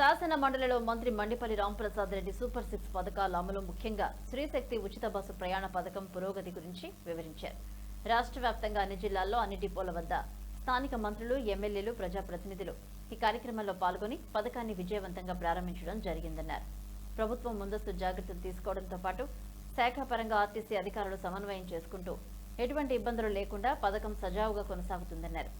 శాసన మండలిలో మంత్రి మండిపల్లి రాంప్రసాద్ రెడ్డి సూపర్ సిక్స్ పథకాల అమలు ముఖ్యంగా శ్రీశక్తి ఉచిత బస్సు ప్రయాణ పథకం పురోగతి గురించి వివరించారు. రాష్ట్ర వ్యాప్తంగా అన్ని జిల్లాల్లో అన్ని డిపోల వద్ద స్థానిక మంత్రులు ఎమ్మెల్యేలు ప్రజాప్రతినిధులు ఈ కార్యక్రమంలో పాల్గొని పథకాన్ని విజయవంతంగా ప్రారంభించడం జరిగిందన్నారు. ప్రభుత్వం ముందస్తు జాగ్రత్తలు తీసుకోవడంతో పాటు శాఖాపరంగా ఆర్టీసీ అధికారులు సమన్వయం చేసుకుంటూ ఎటువంటి ఇబ్బందులు లేకుండా పథకం సజావుగా కొనసాగుతుందన్నారు.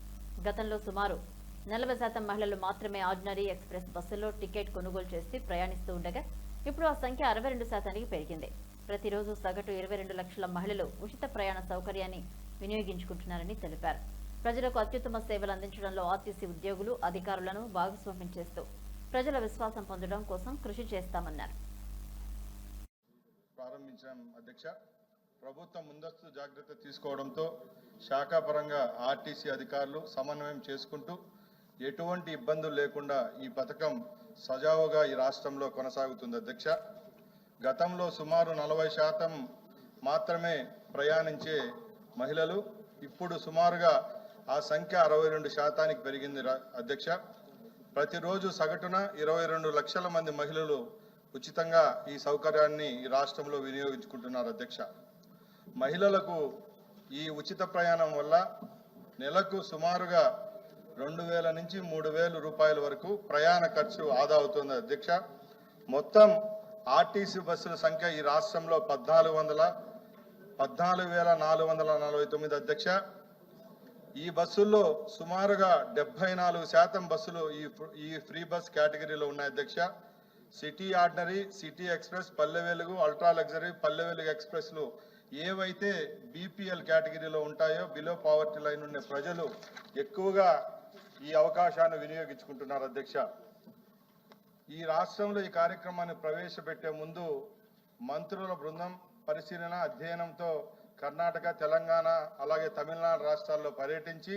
గతంలో సుమారు నలభై శాతం మహిళలు మాత్రమే ఆర్డినరీ ఎక్స్ప్రెస్ బస్సుల్లో టికెట్ కొనుగోలు చేసి ప్రయాణిస్తూ ఉండగా ఇప్పుడు ఆ సంఖ్య అరవై రెండు శాతానికి పెరిగింది. ప్రతిరోజు సగటు ఇరవై రెండు లక్షల మహిళలు ఉచిత ప్రయాణ సౌకర్యాన్ని వినియోగించుకుంటున్నారని తెలిపారు. ప్రజలకు అత్యుత్తమ సేవలు అందించడంలో ఆర్టీసీ ఉద్యోగులు అధికారులను భాగస్వామ్యం చేస్తూ ప్రజల విశ్వాసం పొందడం కోసం కృషి చేస్తామన్నారు. ప్రారంభించాం అధ్యక్ష. ప్రభుత్వం ముందస్తు జాగ్రత్త తీసుకోవడంతో శాఖాపరంగా ఆర్టీసీ అధికారులు సమన్వయం చేసుకుంటూ ఎటువంటి ఇబ్బందులు లేకుండా ఈ పథకం సజావుగా ఈ రాష్ట్రంలో కొనసాగుతుంది అధ్యక్ష. గతంలో సుమారు నలభై శాతం మాత్రమే ప్రయాణించే మహిళలు ఇప్పుడు సుమారుగా ఆ సంఖ్య అరవై రెండు శాతానికి పెరిగింది అధ్యక్ష. ప్రతిరోజు సగటున ఇరవై రెండు లక్షల మంది మహిళలు ఉచితంగా ఈ సౌకర్యాన్ని ఈ రాష్ట్రంలో వినియోగించుకుంటున్నారు అధ్యక్ష. మహిళలకు ఈ ఉచిత ప్రయాణం వల్ల నెలకు సుమారుగా రెండు వేల నుంచి మూడు వేల రూపాయల వరకు ప్రయాణ ఖర్చు ఆదా అవుతుంది అధ్యక్ష. మొత్తం ఆర్టీసీ బస్సుల సంఖ్య ఈ రాష్ట్రంలో పద్నాలుగు వందల పద్నాలుగు వేల నాలుగు వందల నలభై తొమ్మిది అధ్యక్ష. ఈ బస్సుల్లో సుమారుగా డెబ్బై నాలుగు శాతం బస్సులు ఈ ఈ ఫ్రీ బస్ కేటగిరీలో ఉన్నాయి అధ్యక్ష. City ordinary city express Palle Velugu ultra luxury Palle Velugu ఎక్స్ప్రెస్లు ఏవైతే బీపీఎల్ కేటగిరీలో ఉంటాయో బిలో పావర్టీ లైన్ ఉండే ప్రజలు ఎక్కువగా ఈ అవకాశాన్ని వినియోగించుకుంటున్నారు అధ్యక్ష. ఈ రాష్ట్రంలో ఈ కార్యక్రమాన్ని ప్రవేశపెట్టే ముందు మంత్రుల బృందం పరిశీలన అధ్యయనంతో కర్ణాటక తెలంగాణ అలాగే తమిళనాడు రాష్ట్రాల్లో పర్యటించి